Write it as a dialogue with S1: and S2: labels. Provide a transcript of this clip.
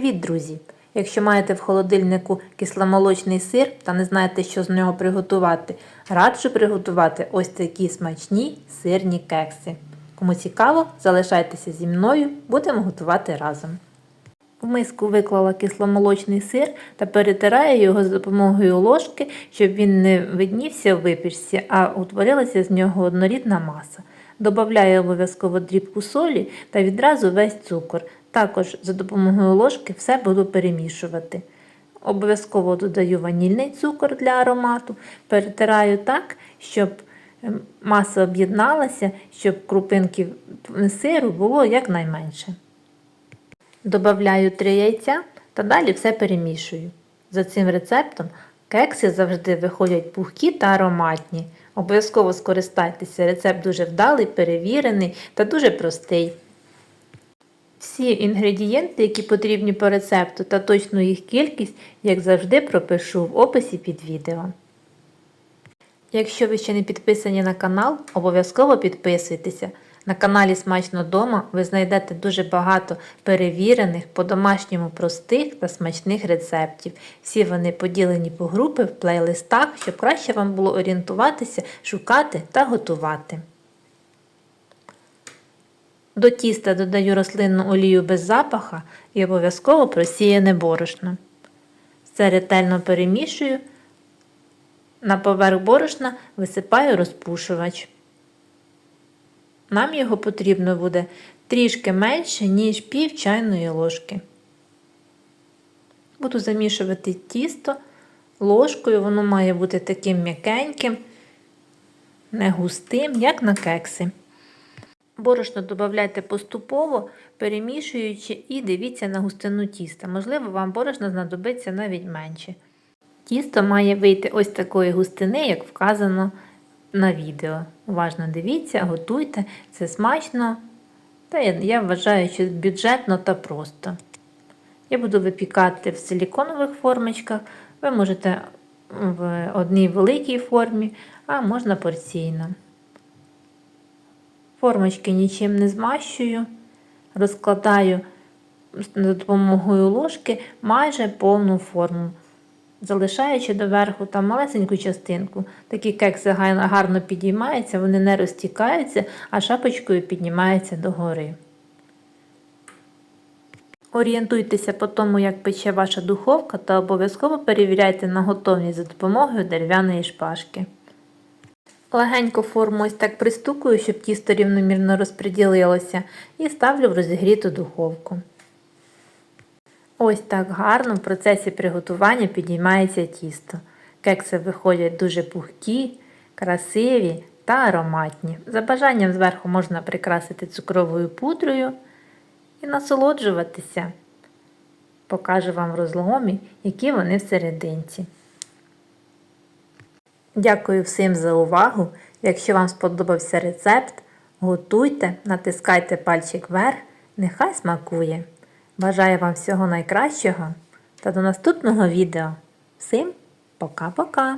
S1: друзі! Якщо маєте в холодильнику кисломолочний сир та не знаєте, що з нього приготувати, раджу приготувати ось такі смачні сирні кекси. Кому цікаво, залишайтеся зі мною, будемо готувати разом. В миску виклала кисломолочний сир та перетираю його за допомогою ложки, щоб він не виднівся в випічці, а утворилася з нього однорідна маса. Добавляю обов'язково дрібку солі та відразу весь цукор. Також за допомогою ложки все буду перемішувати. Обов'язково додаю ванільний цукор для аромату, перетираю так, щоб ем, маса об'єдналася, щоб крупинки сиру було якнайменше. Добавляю 3 яйця та далі все перемішую. За цим рецептом кекси завжди виходять пухкі та ароматні. Обов'язково скористайтеся, рецепт дуже вдалий, перевірений та дуже простий. Всі інгредієнти, які потрібні по рецепту та точну їх кількість, як завжди, пропишу в описі під відео. Якщо ви ще не підписані на канал, обов'язково підписуйтеся. На каналі Смачно Дома ви знайдете дуже багато перевірених, по-домашньому простих та смачних рецептів. Всі вони поділені по групи в плейлистах, щоб краще вам було орієнтуватися, шукати та готувати. До тіста додаю рослинну олію без запаха і обов'язково просіяне борошно. Все ретельно перемішую. На поверх борошна висипаю розпушувач. Нам його потрібно буде трішки менше, ніж пів чайної ложки. Буду замішувати тісто ложкою, воно має бути таким м'якеньким, не густим, як на кекси. Борошно додавайте поступово, перемішуючи і дивіться на густину тіста. Можливо, вам борошно знадобиться навіть менше. Тісто має вийти ось такої густини, як вказано на відео. Уважно дивіться, готуйте, це смачно. Та я, вважаю, що бюджетно та просто. Я буду випікати в силіконових формочках. Ви можете в одній великій формі, а можна порційно. Формочки нічим не змащую, розкладаю за допомогою ложки майже повну форму, залишаючи доверху там малесеньку частинку. Такі кекси гарно підіймаються, вони не розтікаються, а шапочкою піднімаються догори. Орієнтуйтеся по тому, як пече ваша духовка, та обов'язково перевіряйте на готовність за допомогою дерев'яної шпажки. Легенько форму ось так пристукую, щоб тісто рівномірно розподілилося, і ставлю в розігріту духовку. Ось так гарно в процесі приготування підіймається тісто. Кекси виходять дуже пухкі, красиві та ароматні. За бажанням зверху можна прикрасити цукровою пудрою і насолоджуватися. Покажу вам в розломі, які вони всерединці. Дякую всім за увагу. Якщо вам сподобався рецепт, готуйте, натискайте пальчик вверх, нехай смакує. Бажаю вам всього найкращого та до наступного відео. Всім пока-пока!